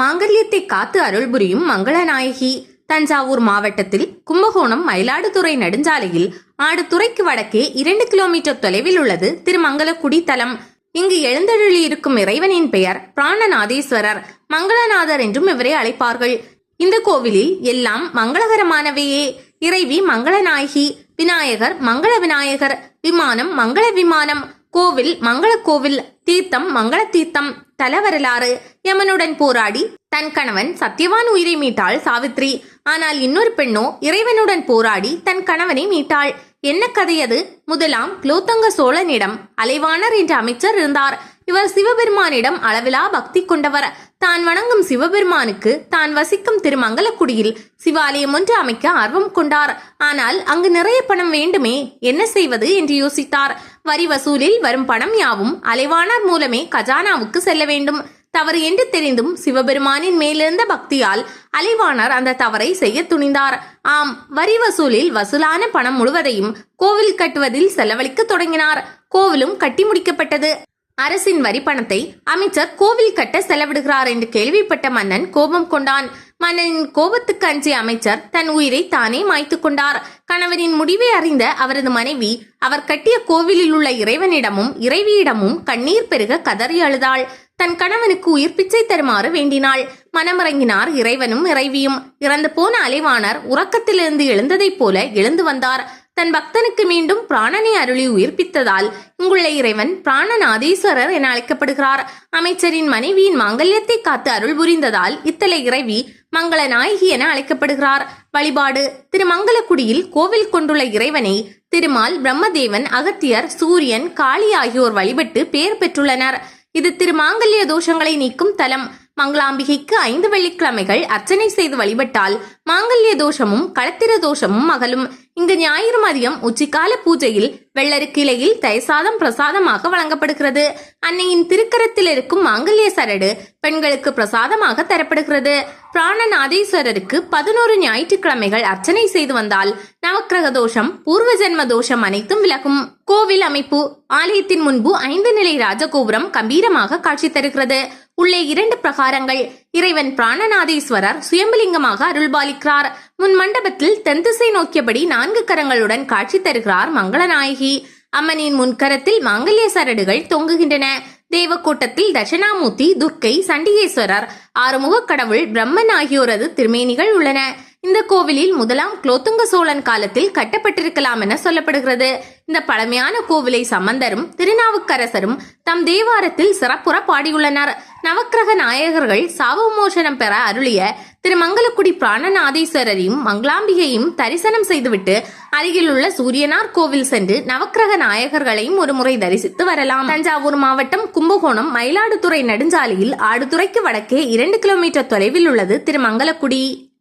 மாங்கல்யத்தை காத்து அருள் புரியும் மங்களநாயகி. தஞ்சாவூர் மாவட்டத்தில் கும்பகோணம் மயிலாடுதுறை நெடுஞ்சாலையில் ஆடுதுறைக்கு வடக்கே இரண்டு கிலோமீட்டர் தொலைவில் உள்ளது திருமங்கலக்குடி தலம். இங்கு எழுந்தருளி இருக்கும் இறைவனின் பெயர் பிராணநாதேஸ்வரர். மங்களநாதர் என்றும் இவரை அழைப்பார்கள். இந்த கோவிலில் எல்லாம் மங்களகரமானவையே. இறைவி மங்களநாயகி விநாயகர் மங்கள விநாயகர் விமானம் மங்கள விமானம் கோவில் மங்கள கோவில் தீர்த்தம் மங்கள தீர்த்தம். தல வரலாறு யமனுடன் போராடி தன் கணவன் சத்யவான் உயிரை மீட்டாள் சாவித்ரி. ஆனால் இன்னொரு பெண்ணோ இறைவனுடன் போராடி தன் கணவனை மீட்டாள். என்ன கதை அது? முதலாம் குலோத்தங்க சோழனிடம் அலைவாணர் என்ற அமைச்சர் இருந்தார். இவர் சிவபெருமானிடம் அளவிலா பக்தி கொண்டவர். தான் வணங்கும் சிவபெருமானுக்கு தான் வசிக்கும் திருமங்கலக்குடியில் சிவாலயம் ஒன்று அமைக்க ஆர்வம் கொண்டார். ஆனால் அங்கு நிறைய பணம் வேண்டுமே என்ன செய்வது என்று யோசித்தார். வரி வசூலில் வரும் பணம் யாவும் அலைவாணர் மூலமே கஜானாவுக்கு செல்ல வேண்டும். தவறு என்று தெரிந்தும் சிவபெருமானின் மேலிருந்த பக்தியால் அலைவாணர் அந்த தவறை செய்ய துணிந்தார். ஆம் வரி வசூலில் வசூலான பணம் முழுவதையும் கோவில் கட்டுவதில் செலவழிக்க தொடங்கினார். கோவிலும் கட்டி முடிக்கப்பட்டது. அரசின் வரி பணத்தை அமைச்சர் கோவில் கட்ட செலவிடுகிறார் என்று கேள்விப்பட்ட மன்னன் கோபம் கொண்டான். மன்னனின் கோபத்துக்கு அஞ்சிய அமைச்சர் தன் உயிரை தானே மாய்த்து கொண்டார். கணவரின் முடிவை அறிந்த அவரது மனைவி அவர் கட்டிய கோவிலில் உள்ள இறைவனிடமும் இறைவியிடமும் கண்ணீர் பெருக கதறி அழுதாள். தன் கணவனுக்கு உயிர் பிச்சை தருமாறு வேண்டினாள். மனமிறங்கினார் இறைவனும் இறைவியும். இறந்து போன அலைவாணர் உறக்கத்திலிருந்து எழுந்ததைப் போல எழுந்து வந்தார். தன் பக்தனுக்கு மீண்டும் பிராணனை அருளி உயிர்ப்பித்ததால் இங்குள்ள இறைவன் பிராணநாதீஸ்வரர் என அழைக்கப்படுகிறார். அமைச்சரின் மனைவியின் மாங்கல்யத்தை காத்து அருள் புரிந்ததால் இத்தலை இறைவி மங்கள நாயகி என அழைக்கப்படுகிறார். வழிபாடு திருமங்கலக்குடியில் கோவில் கொண்டுள்ள இறைவனை திருமால் பிரம்மதேவன் அகத்தியர் சூரியன் காளி ஆகியோர் வழிபட்டு பெயர் பெற்றுள்ளனர். இது திருமாங்கல்ய தோஷங்களை நீக்கும் தலம். மங்களாம்பிகைக்கு ஐந்து வெள்ளிக்கிழமைகள் அர்ச்சனை செய்து வழிபட்டால் மாங்கல்ய தோஷமும் களத்திர தோஷமும் அகலும். இங்கு ஞாயிறு மதியம் உச்சிக்கால பூஜையில் வெள்ளருக்கிளையில் தயசாதம் பிரசாதமாக வழங்கப்படுகிறது. அன்னையின் திருக்கரத்தில் இருக்கும் மாங்கல்ய சரடு பெண்களுக்கு பிரசாதமாக தரப்படுகிறது. பிராணநாதீஸ்வரருக்கு பதினோரு ஞாயிற்றுக்கிழமைகள் அர்ச்சனை செய்து வந்தால் நவக்கிரக தோஷம் பூர்வ ஜென்ம தோஷம் அனைத்தும் விலகும். கோவில் அமைப்பு ஆலயத்தின் முன்பு ஐந்து நிலை ராஜகோபுரம் கம்பீரமாக காட்சி தருகிறது. உள்ளே இரண்டு பிரகாரங்கள். இறைவன் பிராணநாதீஸ்வரர் சுயம்பலிங்கமாக அருள்பாலிக்கிறார். முன் மண்டபத்தில் தென்திசை நோக்கியபடி நான்கு கரங்களுடன் காட்சி தருகிறார் மங்களநாயகி. அம்மனின் முன்கரத்தில் மாங்கல்ய சரடுகள் தொங்குகின்றன. தேவக்கூட்டத்தில் தட்சிணாமூர்த்தி துர்க்கை சண்டிகேஸ்வரர் ஆறுமுக கடவுள் பிரம்மன் ஆகியோரது திருமேனிகள் உள்ளன. இந்த கோவிலில் முதலாம் குலோத்துங்க சோழன் காலத்தில் கட்டப்பட்டிருக்கலாம் என சொல்லப்படுகிறது. இந்த பழமையான கோவிலை சம்பந்தரும் திருநாவுக்கரசரும் தம் தேவாரத்தில் சிறப்புற பாடியுள்ளனர் நவக்கிரக நாயகர்கள் சாபமோசனம் பெற அருளிய திருமங்கலக்குடி பிராணநாதீஸ்வரரையும் மங்களாம்பிகையும் தரிசனம் செய்துவிட்டு அருகிலுள்ள சூரியனார் கோவில் சென்று நவக்கிரக நாயகர்களையும் ஒரு முறை தரிசித்து வரலாம். தஞ்சாவூர் மாவட்டம் கும்பகோணம் மயிலாடுதுறை நெடுஞ்சாலையில் ஆடுதுறைக்கு வடக்கே இரண்டு கிலோமீட்டர் தொலைவில் உள்ளது திருமங்கலக்குடி.